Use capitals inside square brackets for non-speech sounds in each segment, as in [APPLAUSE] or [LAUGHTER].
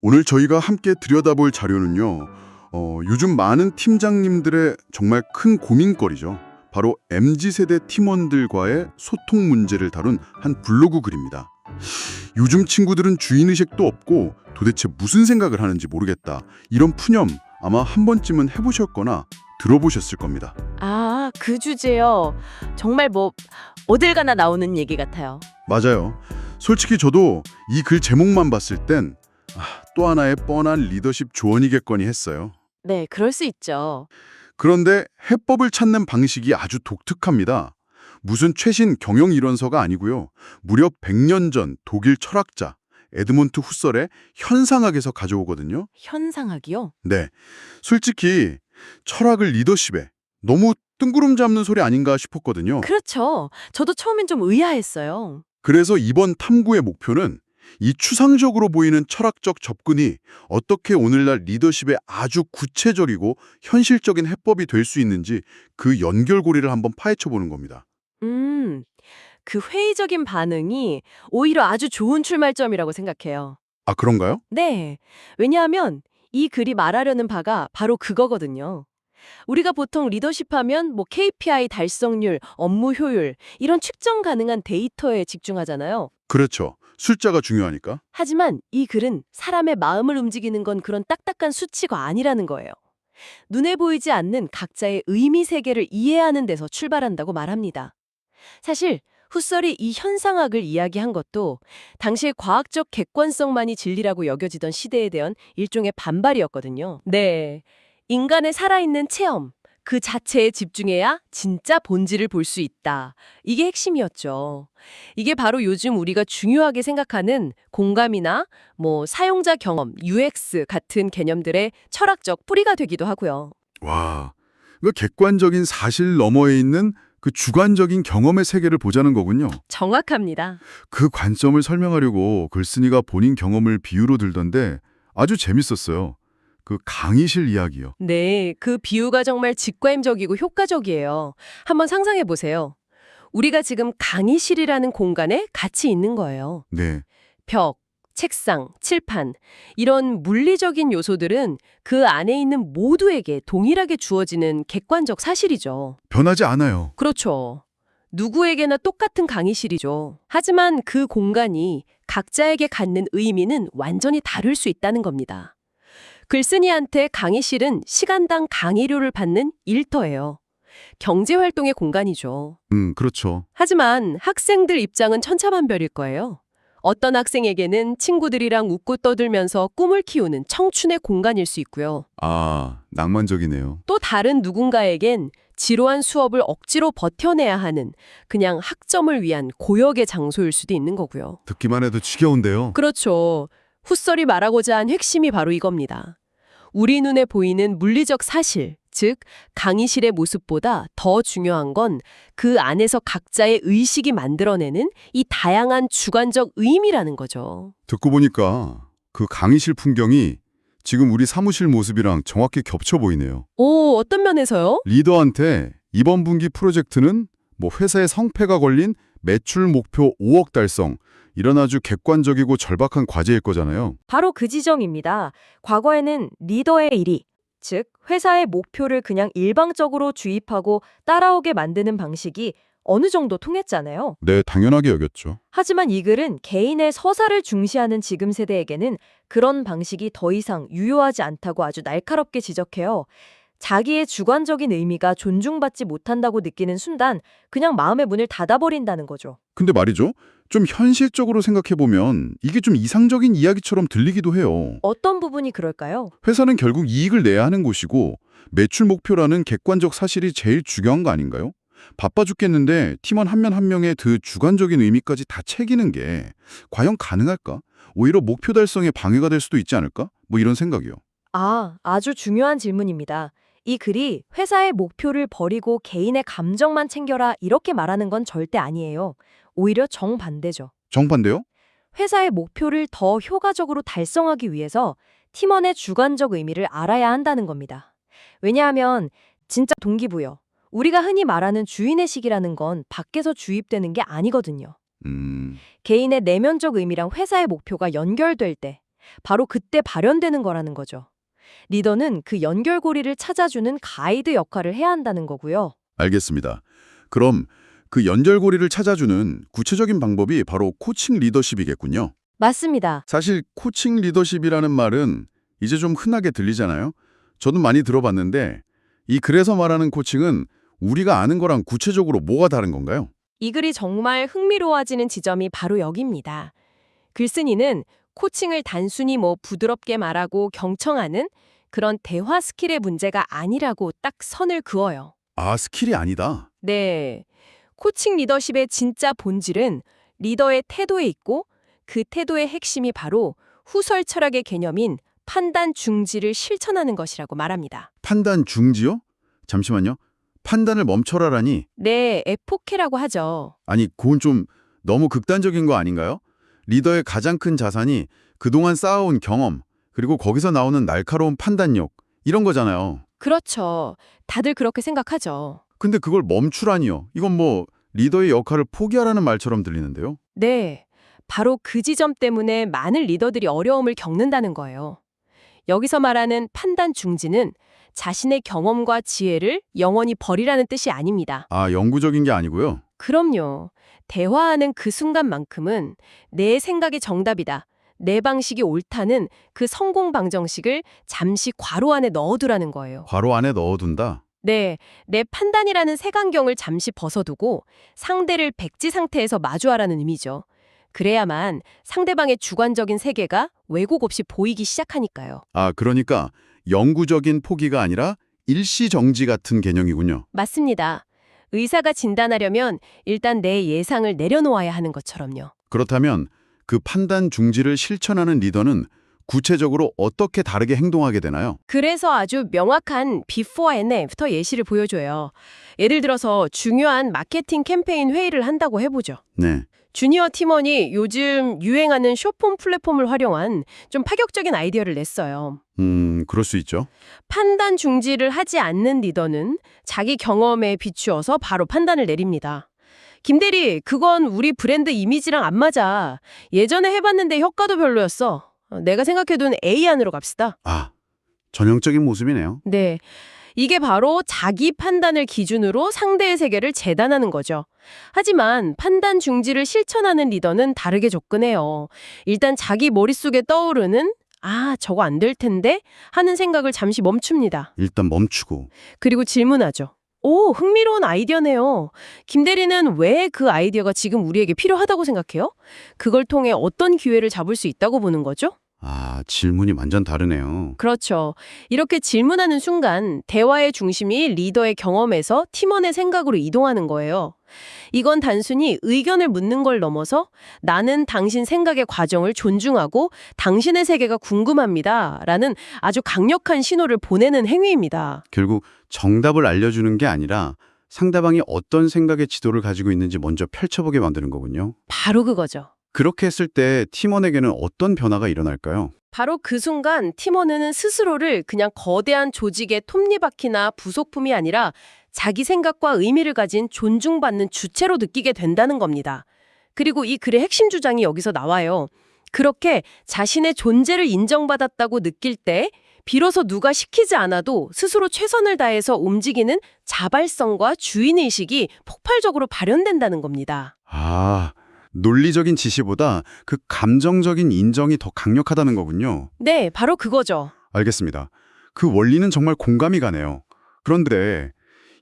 오늘 저희가 함께 들여다볼 자료는요. 어, 요즘 많은 팀장님들의 정말 큰 고민거리죠. 바로 MZ세대 팀원들과의 소통 문제를 다룬 한 블로그 글입니다. 요즘 친구들은 주인의식도 없고 도대체 무슨 생각을 하는지 모르겠다. 이런 푸념 아마 한 번쯤은 해보셨거나 들어보셨을 겁니다. 아, 그 주제요. 정말 뭐 어딜 가나 나오는 얘기 같아요. 맞아요. 솔직히 저도 이 글 제목만 봤을 땐 아, 또 하나의 뻔한 리더십 조언이겠거니 했어요. 네, 그럴 수 있죠. 그런데 해법을 찾는 방식이 아주 독특합니다. 무슨 최신 경영 이론서가 아니고요. 무려 100년 전 독일 철학자 에드몬트 후설의 현상학에서 가져오거든요. 현상학이요? 네. 솔직히 철학을 리더십에 너무 뜬구름 잡는 소리 아닌가 싶었거든요. 그렇죠. 저도 처음엔 좀 의아했어요. 그래서 이번 탐구의 목표는 이 추상적으로 보이는 철학적 접근이 어떻게 오늘날 리더십에 아주 구체적이고 현실적인 해법이 될 수 있는지 그 연결고리를 한번 파헤쳐 보는 겁니다. 음, 그 회의적인 반응이 오히려 아주 좋은 출발점이라고 생각해요. 아, 그런가요? 네. 왜냐하면 이 글이 말하려는 바가 바로 그거거든요. 우리가 보통 리더십 하면 뭐 KPI 달성률, 업무 효율 이런 측정 가능한 데이터에 집중하잖아요. 그렇죠. 숫자가 중요하니까. 하지만 이 글은 사람의 마음을 움직이는 건 그런 딱딱한 수치가 아니라는 거예요. 눈에 보이지 않는 각자의 의미 세계를 이해하는 데서 출발한다고 말합니다. 사실 후설이 이 현상학을 이야기한 것도 당시의 과학적 객관성만이 진리라고 여겨지던 시대에 대한 일종의 반발이었거든요. 네. 인간의 살아있는 체험, 그 자체에 집중해야 진짜 본질을 볼 수 있다. 이게 핵심이었죠. 이게 바로 요즘 우리가 중요하게 생각하는 공감이나 뭐 사용자 경험, UX 같은 개념들의 철학적 뿌리가 되기도 하고요. 와, 그 객관적인 사실 너머에 있는 그 주관적인 경험의 세계를 보자는 거군요. 정확합니다. 그 관점을 설명하려고 글쓴이가 본인 경험을 비유로 들던데 아주 재밌었어요. 그 강의실 이야기요. 네, 그 비유가 정말 직관적이고 효과적이에요. 한번 상상해 보세요. 우리가 지금 강의실이라는 공간에 같이 있는 거예요. 네. 벽, 책상, 칠판 이런 물리적인 요소들은 그 안에 있는 모두에게 동일하게 주어지는 객관적 사실이죠. 변하지 않아요. 그렇죠. 누구에게나 똑같은 강의실이죠. 하지만 그 공간이 각자에게 갖는 의미는 완전히 다를 수 있다는 겁니다. 글쓴이한테 강의실은 시간당 강의료를 받는 일터예요. 경제활동의 공간이죠. 음, 그렇죠. 하지만 학생들 입장은 천차만별일 거예요. 어떤 학생에게는 친구들이랑 웃고 떠들면서 꿈을 키우는 청춘의 공간일 수 있고요. 아, 낭만적이네요. 또 다른 누군가에겐 지루한 수업을 억지로 버텨내야 하는 그냥 학점을 위한 고역의 장소일 수도 있는 거고요. 듣기만 해도 지겨운데요. 그렇죠. 후설이 말하고자 한 핵심이 바로 이겁니다. 우리 눈에 보이는 물리적 사실, 즉 강의실의 모습보다 더 중요한 건 그 안에서 각자의 의식이 만들어내는 이 다양한 주관적 의미라는 거죠. 듣고 보니까 그 강의실 풍경이 지금 우리 사무실 모습이랑 정확히 겹쳐 보이네요. 오, 어떤 면에서요? 리더한테 이번 분기 프로젝트는 뭐 회사의 성패가 걸린 매출 목표 5억 달성 이런 아주 객관적이고 절박한 과제일 거잖아요. 바로 그 지점입니다. 과거에는 리더의 일이, 즉 회사의 목표를 그냥 일방적으로 주입하고 따라오게 만드는 방식이 어느 정도 통했잖아요. 네, 당연하게 여겼죠. 하지만 이 글은 개인의 서사를 중시하는 지금 세대에게는 그런 방식이 더 이상 유효하지 않다고 아주 날카롭게 지적해요. 자기의 주관적인 의미가 존중받지 못한다고 느끼는 순간 그냥 마음의 문을 닫아버린다는 거죠. 근데 말이죠. 좀 현실적으로 생각해보면 이게 좀 이상적인 이야기처럼 들리기도 해요. 어떤 부분이 그럴까요? 회사는 결국 이익을 내야 하는 곳이고 매출 목표라는 객관적 사실이 제일 중요한 거 아닌가요? 바빠 죽겠는데 팀원 한 명 한 명의 그 주관적인 의미까지 다 챙기는 게 과연 가능할까? 오히려 목표 달성에 방해가 될 수도 있지 않을까? 뭐 이런 생각이요. 아, 아주 중요한 질문입니다. 이 글이 회사의 목표를 버리고 개인의 감정만 챙겨라 이렇게 말하는 건 절대 아니에요. 오히려 정반대죠. 정반대요? 회사의 목표를 더 효과적으로 달성하기 위해서 팀원의 주관적 의미를 알아야 한다는 겁니다. 왜냐하면 진짜 동기부여, 우리가 흔히 말하는 주인의식이라는 건 밖에서 주입되는 게 아니거든요. 음, 개인의 내면적 의미랑 회사의 목표가 연결될 때 바로 그때 발현되는 거라는 거죠. 리더는 그 연결고리를 찾아주는 가이드 역할을 해야 한다는 거고요. 알겠습니다. 그럼 그 연결고리를 찾아주는 구체적인 방법이 바로 코칭 리더십이겠군요. 맞습니다. 사실 코칭 리더십이라는 말은 이제 좀 흔하게 들리잖아요. 저도 많이 들어봤는데 이 글에서 말하는 코칭은 우리가 아는 거랑 구체적으로 뭐가 다른 건가요? 이 글이 정말 흥미로워지는 지점이 바로 여기입니다. 글쓴이는 코칭을 단순히 뭐 부드럽게 말하고 경청하는 그런 대화 스킬의 문제가 아니라고 딱 선을 그어요. 아, 스킬이 아니다. 네. 코칭 리더십의 진짜 본질은 리더의 태도에 있고 그 태도의 핵심이 바로 후설 철학의 개념인 판단 중지를 실천하는 것이라고 말합니다. 판단 중지요? 잠시만요. 판단을 멈춰라라니 네, 에포케라고 하죠. 아니 그건 좀 너무 극단적인 거 아닌가요? 리더의 가장 큰 자산이 그동안 쌓아온 경험 그리고 거기서 나오는 날카로운 판단력 이런 거잖아요. 그렇죠. 다들 그렇게 생각하죠. 근데 그걸 멈추라니요. 이건 뭐 리더의 역할을 포기하라는 말처럼 들리는데요. 네. 바로 그 지점 때문에 많은 리더들이 어려움을 겪는다는 거예요. 여기서 말하는 판단 중지는 자신의 경험과 지혜를 영원히 버리라는 뜻이 아닙니다. 아, 영구적인 게 아니고요. 그럼요. 대화하는 그 순간만큼은 내 생각이 정답이다. 내 방식이 옳다는 그 성공 방정식을 잠시 괄호 안에 넣어두라는 거예요. 괄호 안에 넣어둔다. 네, 내 판단이라는 색안경을 잠시 벗어두고 상대를 백지 상태에서 마주하라는 의미죠. 그래야만 상대방의 주관적인 세계가 왜곡 없이 보이기 시작하니까요. 아, 그러니까 영구적인 포기가 아니라 일시정지 같은 개념이군요. 맞습니다. 의사가 진단하려면 일단 내 예상을 내려놓아야 하는 것처럼요. 그렇다면 그 판단 중지를 실천하는 리더는 구체적으로 어떻게 다르게 행동하게 되나요? 그래서 아주 명확한 before and after 예시를 보여줘요. 예를 들어서 중요한 마케팅 캠페인 회의를 한다고 해보죠. 네. 주니어 팀원이 요즘 유행하는 쇼폼 플랫폼을 활용한 좀 파격적인 아이디어를 냈어요. 음, 그럴 수 있죠. 판단 중지를 하지 않는 리더는 자기 경험에 비추어서 바로 판단을 내립니다. 김 대리, 그건 우리 브랜드 이미지랑 안 맞아. 예전에 해봤는데 효과도 별로였어. 어, 내가 생각해둔 A 안으로 갑시다. 아, 전형적인 모습이네요. 네. 이게 바로 자기 판단을 기준으로 상대의 세계를 재단하는 거죠. 하지만 판단 중지를 실천하는 리더는 다르게 접근해요. 일단 자기 머릿속에 떠오르는 아, 저거 안 될 텐데 하는 생각을 잠시 멈춥니다. 일단 멈추고. 그리고 질문하죠. 오, 흥미로운 아이디어네요. 김 대리는 왜 그 아이디어가 지금 우리에게 필요하다고 생각해요? 그걸 통해 어떤 기회를 잡을 수 있다고 보는 거죠? 아, 질문이 완전 다르네요. 그렇죠. 이렇게 질문하는 순간 대화의 중심이 리더의 경험에서 팀원의 생각으로 이동하는 거예요. 이건 단순히 의견을 묻는 걸 넘어서 나는 당신 생각의 과정을 존중하고 당신의 세계가 궁금합니다. 라는 아주 강력한 신호를 보내는 행위입니다. 결국 정답을 알려주는 게 아니라 상대방이 어떤 생각의 지도를 가지고 있는지 먼저 펼쳐보게 만드는 거군요. 바로 그거죠. 그렇게 했을 때 팀원에게는 어떤 변화가 일어날까요? 바로 그 순간 팀원은 스스로를 그냥 거대한 조직의 톱니바퀴나 부속품이 아니라 자기 생각과 의미를 가진 존중받는 주체로 느끼게 된다는 겁니다. 그리고 이 글의 핵심 주장이 여기서 나와요. 그렇게 자신의 존재를 인정받았다고 느낄 때 비로소 누가 시키지 않아도 스스로 최선을 다해서 움직이는 자발성과 주인의식이 폭발적으로 발현된다는 겁니다. 아, 논리적인 지시보다 그 감정적인 인정이 더 강력하다는 거군요. 네, 바로 그거죠. 알겠습니다. 그 원리는 정말 공감이 가네요. 그런데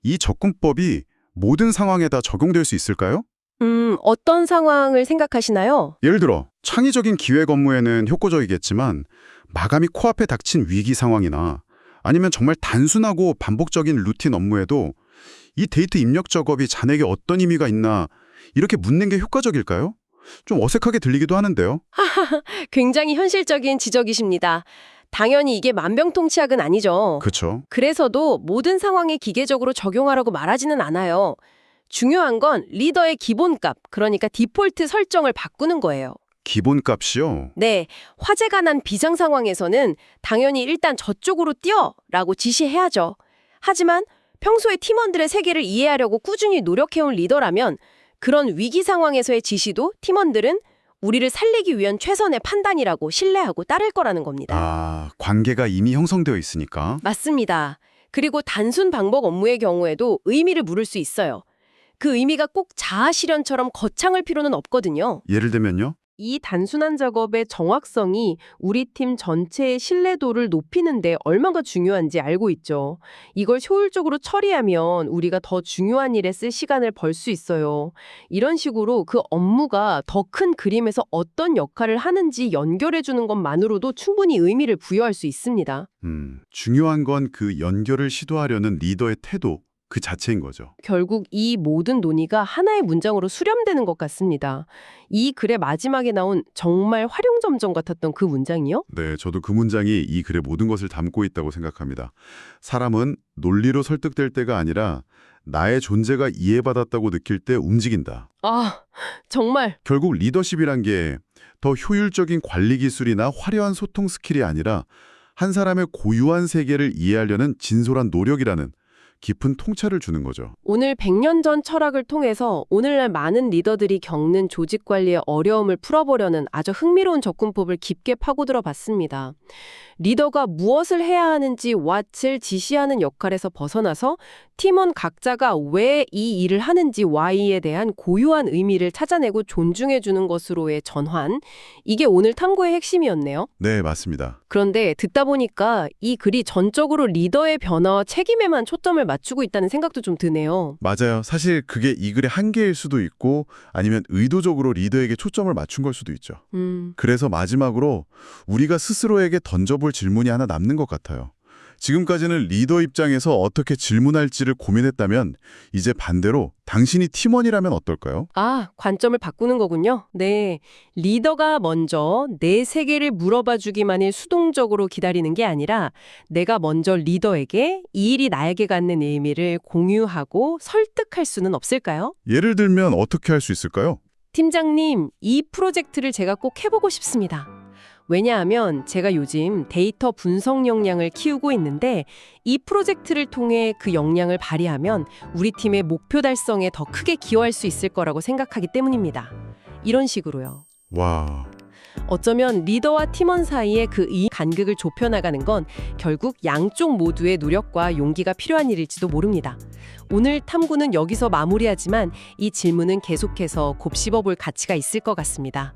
이 접근법이 모든 상황에 다 적용될 수 있을까요? 음, 어떤 상황을 생각하시나요? 예를 들어 창의적인 기획 업무에는 효과적이겠지만 마감이 코앞에 닥친 위기 상황이나 아니면 정말 단순하고 반복적인 루틴 업무에도 이 데이터 입력 작업이 잔에게 어떤 의미가 있나 이렇게 묻는 게 효과적일까요? 좀 어색하게 들리기도 하는데요. [LAUGHS] 굉장히 현실적인 지적이십니다. 당연히 이게 만병통치약은 아니죠. 그렇죠. 그래서도 모든 상황에 기계적으로 적용하라고 말하지는 않아요. 중요한 건 리더의 기본값, 그러니까 디폴트 설정을 바꾸는 거예요. 기본값이요. 네, 화재가 난 비상 상황에서는 당연히 일단 저쪽으로 뛰어라고 지시해야죠. 하지만 평소에 팀원들의 세계를 이해하려고 꾸준히 노력해온 리더라면 그런 위기 상황에서의 지시도 팀원들은 우리를 살리기 위한 최선의 판단이라고 신뢰하고 따를 거라는 겁니다. 아, 관계가 이미 형성되어 있으니까. 맞습니다. 그리고 단순 방법 업무의 경우에도 의미를 물을 수 있어요. 그 의미가 꼭 자아 실현처럼 거창할 필요는 없거든요. 예를 들면요. 이 단순한 작업의 정확성이 우리 팀 전체의 신뢰도를 높이는데 얼마나 중요한지 알고 있죠. 이걸 효율적으로 처리하면 우리가 더 중요한 일에 쓸 시간을 벌 수 있어요. 이런 식으로 그 업무가 더 큰 그림에서 어떤 역할을 하는지 연결해 주는 것만으로도 충분히 의미를 부여할 수 있습니다. 음, 중요한 건 그 연결을 시도하려는 리더의 태도 그 자체인 거죠. 결국 이 모든 논의가 하나의 문장으로 수렴되는 것 같습니다. 이 글의 마지막에 나온 정말 활용점정 같았던 그 문장이요? 네, 저도 그 문장이 이 글의 모든 것을 담고 있다고 생각합니다. 사람은 논리로 설득될 때가 아니라 나의 존재가 이해받았다고 느낄 때 움직인다. 아, 정말 결국 리더십이란 게 더 효율적인 관리 기술이나 화려한 소통 스킬이 아니라 한 사람의 고유한 세계를 이해하려는 진솔한 노력이라는 깊은 통찰을 주는 거죠. 오늘 100년 전 철학을 통해서 오늘날 많은 리더들이 겪는 조직 관리의 어려움을 풀어보려는 아주 흥미로운 접근법을 깊게 파고들어 봤습니다. 리더가 무엇을 해야 하는지 what을 지시하는 역할에서 벗어나서 팀원 각자가 왜 이 일을 하는지 why에 대한 고유한 의미를 찾아내고 존중해 주는 것으로의 전환. 이게 오늘 탐구의 핵심이었네요. 네, 맞습니다. 그런데 듣다 보니까 이 글이 전적으로 리더의 변화와 책임에만 초점을 맞추고 있다는 생각도 좀 드네요. 맞아요. 사실 그게 이 글의 한계일 수도 있고 아니면 의도적으로 리더에게 초점을 맞춘 걸 수도 있죠. 음. 그래서 마지막으로 우리가 스스로에게 던져볼 질문이 하나 남는 것 같아요. 지금까지는 리더 입장에서 어떻게 질문할지를 고민했다면 이제 반대로 당신이 팀원이라면 어떨까요? 아, 관점을 바꾸는 거군요. 네. 리더가 먼저 내 세계를 물어봐 주기만을 수동적으로 기다리는 게 아니라 내가 먼저 리더에게 이 일이 나에게 갖는 의미를 공유하고 설득할 수는 없을까요? 예를 들면 어떻게 할 수 있을까요? 팀장님, 이 프로젝트를 제가 꼭 해보고 싶습니다. 왜냐하면 제가 요즘 데이터 분석 역량을 키우고 있는데 이 프로젝트를 통해 그 역량을 발휘하면 우리 팀의 목표 달성에 더 크게 기여할 수 있을 거라고 생각하기 때문입니다. 이런 식으로요. 와, 어쩌면 리더와 팀원 사이의 그 이 간극을 좁혀나가는 건 결국 양쪽 모두의 노력과 용기가 필요한 일일지도 모릅니다. 오늘 탐구는 여기서 마무리하지만 이 질문은 계속해서 곱씹어볼 가치가 있을 것 같습니다.